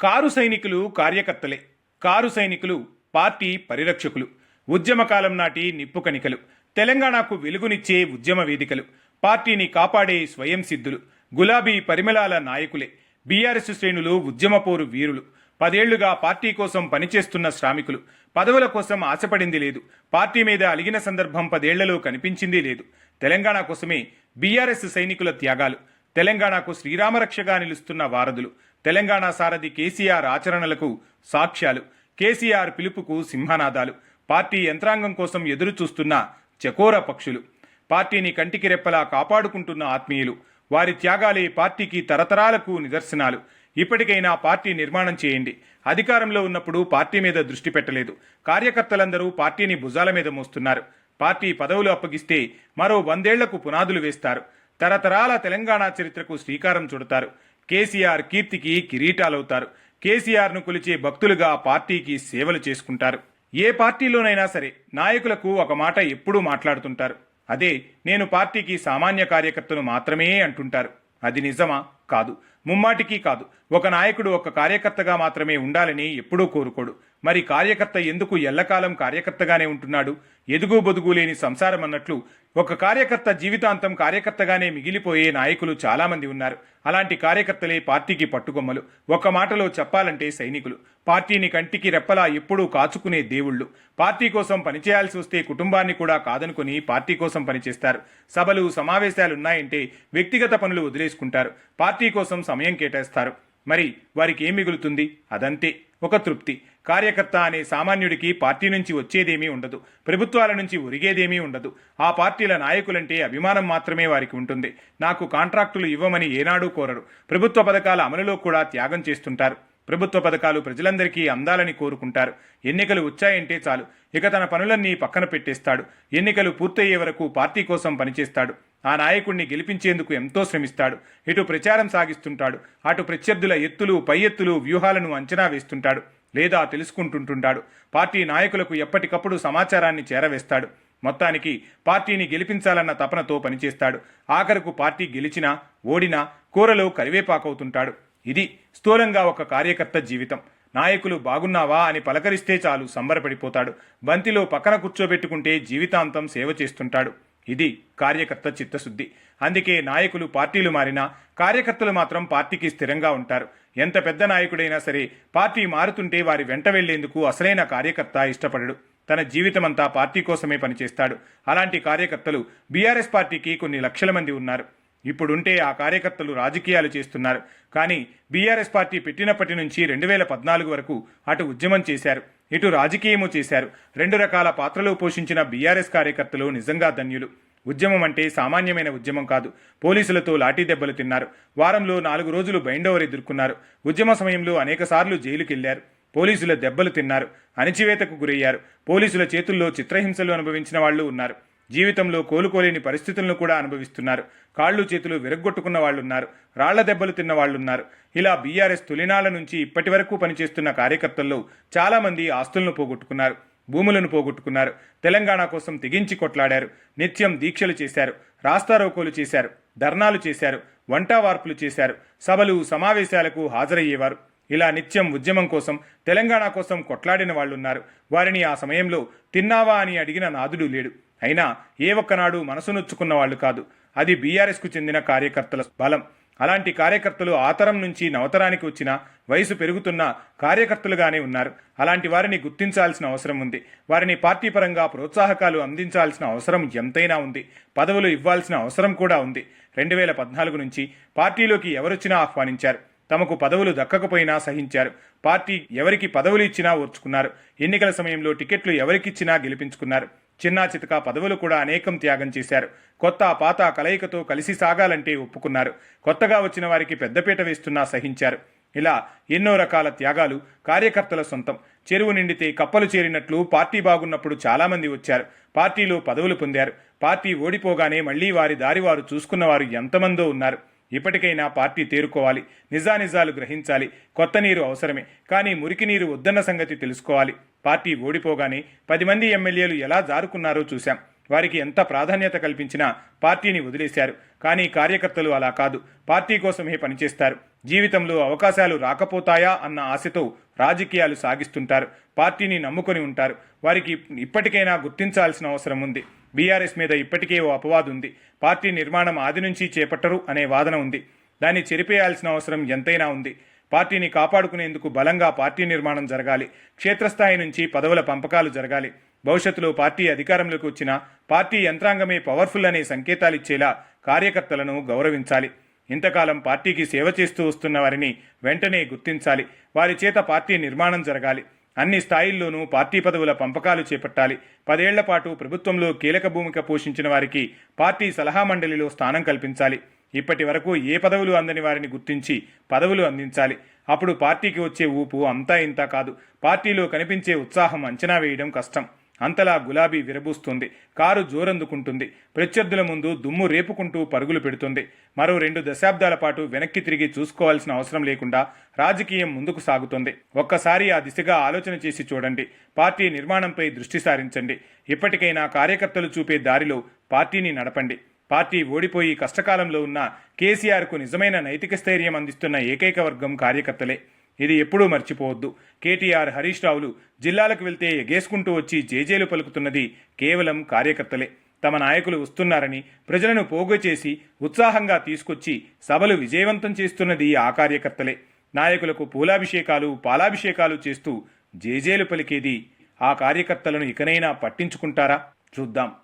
Car సైనికులు కార్యకర్తలే. Car సైనికులు పార్టీ పరిరక్షకులు. ఉద్యమకాలం నాటి నిప్పు కణికలు. తెలంగాణకు వెలుగునిచ్చే ఉద్యమ వేదికలు. పార్టీని కాపాడే స్వయం సిద్ధులు. గులాబీ పరిమళాల నాయకులే. బీఆర్ఎస్ శ్రేణులు ఉద్యమపోరు వీరులు. పదేళ్ళుగా పార్టీ కోసం పనిచేస్తున్న శ్రామికులు. పదవుల కోసం ఆశపడింది లేదు. పార్టీ మీద అలిగిన సందర్భం పదేళ్ళలో కనిపించింది లేదు. తెలంగాణ కోసమే బీఆర్ఎస్ సైనికుల త్యాగాలు. తెలంగాణకు శ్రీరామరక్షగా నిలుస్తున్న వారధులు. తెలంగాణ సారథి కేసీఆర్ ఆచరణలకు సాక్ష్యాలు. కేసీఆర్ పిలుపుకు సింహనాదాలు. పార్టీ యంత్రాంగం కోసం ఎదురుచూస్తున్న చకోర పక్షులు. పార్టీని కంటికి రెప్పలా కాపాడుకుంటున్న ఆత్మీయులు. వారి త్యాగాలే పార్టీకి తరతరాలకు నిదర్శనాలు. ఇప్పటికైనా పార్టీ నిర్మాణం చేయండి. అధికారంలో ఉన్నప్పుడు పార్టీ మీద దృష్టి పెట్టలేదు. కార్యకర్తలందరూ పార్టీని భుజాల మీద మోస్తున్నారు. పార్టీ పదవులు అప్పగిస్తే మరో వందేళ్ళకు పునాదులు వేస్తారు. తరతరాల తెలంగాణ చరిత్రకు శ్రీకారం చుడతారు. కేసీఆర్ కీర్తికి కిరీటాలవుతారు. కేసీఆర్ను కొలిచే భక్తులుగా పార్టీకి సేవలు చేసుకుంటారు. ఏ పార్టీలోనైనా సరే నాయకులకు ఒక మాట ఎప్పుడూ మాట్లాడుతుంటారు. అదే నేను పార్టీకి సామాన్య కార్యకర్తను మాత్రమే అంటుంటారు. అది నిజమా? కాదు. ముమ్మాటికి కాదు. ఒక నాయకుడు ఒక కార్యకర్తగా మాత్రమే ఉండాలని ఎప్పుడూ కోరుకోడు. మరి కార్యకర్త ఎందుకు ఎల్లకాలం కార్యకర్తగానే ఉంటున్నాడు? ఎదుగు బొదుగు లేని సంసారం అన్నట్లు ఒక కార్యకర్త జీవితాంతం కార్యకర్తగానే మిగిలిపోయే నాయకులు చాలామంది ఉన్నారు. అలాంటి కార్యకర్తలే పార్టీకి పట్టుకొమ్మలు. ఒక మాటలో చెప్పాలంటే సైనికులు. పార్టీని కంటికి రెప్పలా ఎప్పుడూ కాచుకునే దేవుళ్ళు. పార్టీ కోసం పనిచేయాల్సి వస్తే కుటుంబాన్ని కూడా కాదనుకుని పార్టీ కోసం పనిచేస్తారు. సభలు సమావేశాలున్నాయంటే వ్యక్తిగత పనులు వదిలేసుకుంటారు. పార్టీ కోసం సమయం కేటాయిస్తారు. మరి వారికి ఏం మిగులుతుంది? అదంతే. ఒక తృప్తి. కార్యకర్త అనే సామాన్యుడికి పార్టీ నుంచి వచ్చేదేమీ ఉండదు. ప్రభుత్వాల నుంచి ఒరిగేదేమీ ఉండదు. ఆ పార్టీల నాయకులంటే అభిమానం మాత్రమే వారికి ఉంటుంది. నాకు కాంట్రాక్టులు ఇవ్వమని ఏనాడూ కోరరు. ప్రభుత్వ పథకాల అమలులో కూడా త్యాగం చేస్తుంటారు. ప్రభుత్వ పథకాలు ప్రజలందరికీ అందాలని కోరుకుంటారు. ఎన్నికలు వచ్చాయంటే చాలు. ఇక తన పనులన్నీ పక్కన పెట్టేస్తాడు. ఎన్నికలు పూర్తయ్యే వరకు పార్టీ కోసం పనిచేస్తాడు. ఆ నాయకుణ్ణి గెలిపించేందుకు ఎంతో శ్రమిస్తాడు. ఇటు ప్రచారం సాగిస్తుంటాడు. అటు ప్రత్యర్థుల ఎత్తులు పై ఎత్తులు వ్యూహాలను అంచనా వేస్తుంటాడు. లేదా తెలుసుకుంటుంటుంటాడు. పార్టీ నాయకులకు ఎప్పటికప్పుడు సమాచారాన్ని చేరవేస్తాడు. మొత్తానికి పార్టీని గెలిపించాలన్న తపనతో పనిచేస్తాడు. ఆఖరకు పార్టీ గెలిచినా ఓడినా కూరలో కరివేపాకవుతుంటాడు. ఇది స్థూలంగా ఒక కార్యకర్త జీవితం. నాయకులు బాగున్నావా అని పలకరిస్తే చాలు సంబరపడిపోతాడు. బంతిలో పక్కన కూర్చోబెట్టుకుంటే జీవితాంతం సేవ చేస్తుంటాడు. ఇది కార్యకర్త చిత్తశుద్ధి. అందుకే నాయకులు పార్టీలు మారినా కార్యకర్తలు మాత్రం పార్టీకి స్థిరంగా ఉంటారు. ఎంత పెద్ద నాయకుడైనా సరే పార్టీ మారుతుంటే వారి వెంట వెళ్ళేందుకు అసలైన కార్యకర్త ఇష్టపడడు. తన జీవితమంతా పార్టీ కోసమే పనిచేస్తాడు. అలాంటి కార్యకర్తలు బీఆర్ఎస్ పార్టీకి కొన్ని లక్షల మంది ఉన్నారు. ఇప్పుడుంటే ఆ కార్యకర్తలు రాజకీయాలు చేస్తున్నారు. కానీ బీఆర్ఎస్ పార్టీ పెట్టినప్పటి నుంచి రెండు వేల పద్నాలుగు వరకు అటు ఉద్యమం చేశారు ఇటు రాజకీయము చేశారు. రెండు రకాల పాత్రలు పోషించిన బీఆర్ఎస్ కార్యకర్తలు నిజంగా ధన్యులు. ఉద్యమం అంటే సామాన్యమైన ఉద్యమం కాదు. పోలీసులతో లాఠీ దెబ్బలు తిన్నారు. వారంలో నాలుగు రోజులు బైండోవర్ ఎదుర్కొన్నారు. ఉద్యమ సమయంలో అనేకసార్లు జైలుకెళ్ళారు. పోలీసుల దెబ్బలు తిన్నారు. అణచివేతకు గురయ్యారు. పోలీసుల చేతుల్లో చిత్రహింసలు అనుభవించిన వాళ్ళు ఉన్నారు. జీవితంలో కోలుకోలేని పరిస్థితులను కూడా అనుభవిస్తున్నారు. కాళ్ళు చేతులు విరగ్గొట్టుకున్న వాళ్ళున్నారు. రాళ్ళ దెబ్బలు తిన్న వాళ్ళున్నారు. ఇలా బీఆర్ఎస్ తొలినాళ్ళ నుంచి ఇప్పటి వరకు పనిచేస్తున్న కార్యకర్తల్లో చాలామంది ఆస్తులను పోగొట్టుకున్నారు. భూములను పోగొట్టుకున్నారు. తెలంగాణ కోసం తెగించి కొట్లాడారు. నిత్యం దీక్షలు చేశారు. రాస్తారోకోలు చేశారు. ధర్నాలు చేశారు. వంటావార్పులు చేశారు. సభలు సమావేశాలకు హాజరయ్యేవారు. ఇలా నిత్యం ఉద్యమం కోసం తెలంగాణ కోసం కొట్లాడిన వాళ్ళున్నారు. వారిని ఆ సమయంలో తిన్నావా అని అడిగిన నాదుడు లేడు. అయినా ఏ ఒక్కనాడు మనసు నొచ్చుకున్న వాళ్ళు కాదు. అది బీఆర్ఎస్కు చెందిన కార్యకర్తల బలం. అలాంటి కార్యకర్తలు ఆతరం నుంచి నవతరానికి వచ్చిన వయసు పెరుగుతున్న కార్యకర్తలుగానే ఉన్నారు. అలాంటి వారిని గుర్తించాల్సిన అవసరం ఉంది. వారిని పార్టీ పరంగా ప్రోత్సాహకాలు అందించాల్సిన అవసరం ఎంతైనా ఉంది. పదవులు ఇవ్వాల్సిన అవసరం కూడా ఉంది. రెండు వేల పద్నాలుగు నుంచి పార్టీలోకి ఎవరొచ్చినా ఆహ్వానించారు. తమకు పదవులు దక్కకపోయినా సహించారు. పార్టీ ఎవరికి పదవులు ఇచ్చినా ఓర్చుకున్నారు. ఎన్నికల సమయంలో టికెట్లు ఎవరికిచ్చినా గెలిపించుకున్నారు. చిన్నా చితకా పదవులు కూడా అనేకం త్యాగం చేశారు. కొత్త పాత కలయికతో కలిసి సాగాలంటే ఒప్పుకున్నారు. కొత్తగా వచ్చిన వారికి పెద్దపీట వేస్తున్నా సహించారు. ఇలా ఎన్నో రకాల త్యాగాలు కార్యకర్తల సొంతం. చెరువు నిండితే కప్పలు చేరినట్లు పార్టీ బాగున్నప్పుడు చాలామంది వచ్చారు. పార్టీలో పదవులు పొందారు. పార్టీ ఓడిపోగానే మళ్ళీ వారి దారి వారు చూసుకున్నవారు ఎంతమందో ఉన్నారు. ఇప్పటికైనా పార్టీ తేరుకోవాలి. నిజానిజాలు గ్రహించాలి. కొత్త నీరు అవసరమే. కానీ మురికి నీరు వద్దన్న సంగతి తెలుసుకోవాలి. పార్టీ ఓడిపోగానే పది మంది ఎమ్మెల్యేలు ఎలా జారుకున్నారో చూశాం. వారికి ఎంత ప్రాధాన్యత కల్పించినా పార్టీని వదిలేశారు. కానీ కార్యకర్తలు అలా కాదు. పార్టీ కోసమే పనిచేస్తారు. జీవితంలో అవకాశాలు రాకపోతాయా అన్న ఆశతో రాజకీయాలు సాగిస్తుంటారు. పార్టీని నమ్ముకొని ఉంటారు. వారికి ఇప్పటికైనా గుర్తించాల్సిన అవసరం ఉంది. బీఆర్ఎస్ మీద ఇప్పటికే ఓ అపవాదు ఉంది. పార్టీ నిర్మాణం ఆది నుంచి చేపట్టరు అనే వాదన ఉంది. దాన్ని చెరిపేయాల్సిన అవసరం ఎంతైనా ఉంది. పార్టీని కాపాడుకునేందుకు బలంగా పార్టీ నిర్మాణం జరగాలి. క్షేత్రస్థాయి నుంచి పదవుల పంపకాలు జరగాలి. భవిష్యత్తులో పార్టీ అధికారంలోకి వచ్చిన పార్టీ యంత్రాంగమే పవర్ఫుల్ అనే సంకేతాలిచ్చేలా కార్యకర్తలను గౌరవించాలి. ఇంతకాలం పార్టీకి సేవ చేస్తూ వస్తున్న వారిని వెంటనే గుర్తించాలి. వారి చేత పార్టీ నిర్మాణం జరగాలి. అన్ని స్థాయిల్లోనూ పార్టీ పదవుల పంపకాలు చేపట్టాలి. పదేళ్ళ పాటు ప్రభుత్వంలో కీలక భూమిక పోషించిన వారికి పార్టీ సలహా మండలిలో స్థానం కల్పించాలి. ఇప్పటి వరకు ఏ పదవులు అందని వారిని గుర్తించి పదవులు అందించాలి. అప్పుడు పార్టీకి వచ్చే ఊపు అంతా ఇంతా కాదు. పార్టీలో కనిపించే ఉత్సాహం అంచనా వేయడం కష్టం. అంతలా గులాబీ విరబూస్తుంది. కారు జోరందుకుంటుంది. ప్రత్యర్థుల ముందు దుమ్ము రేపుకుంటూ పరుగులు పెడుతుంది. మరో రెండు దశాబ్దాల పాటు వెనక్కి తిరిగి చూసుకోవాల్సిన అవసరం లేకుండా రాజకీయం ముందుకు సాగుతుంది. ఒక్కసారి ఆ దిశగా ఆలోచన చేసి చూడండి. పార్టీ నిర్మాణంపై దృష్టి సారించండి. ఇప్పటికైనా కార్యకర్తలు చూపే దారిలో పార్టీని నడపండి. పార్టీ ఓడిపోయి కష్టకాలంలో ఉన్న కేసీఆర్కు నిజమైన నైతిక స్థైర్యం అందిస్తున్న ఏకైక వర్గం కార్యకర్తలే. ఇది ఎప్పుడూ మర్చిపోవద్దు. కేటీఆర్ హరీష్ రావులు జిల్లాలకు వెళ్తే ఎగేసుకుంటూ వచ్చి జేజేలు పలుకుతున్నది కేవలం కార్యకర్తలే. తమ నాయకులు వస్తున్నారని ప్రజలను పోగు చేసి ఉత్సాహంగా తీసుకొచ్చి సభలు విజయవంతం చేస్తున్నది ఆ కార్యకర్తలే. నాయకులకు పూలాభిషేకాలు పాలాభిషేకాలు చేస్తూ జేజేలు పలికేది ఆ కార్యకర్తలను ఇకనైనా పట్టించుకుంటారా? చూద్దాం.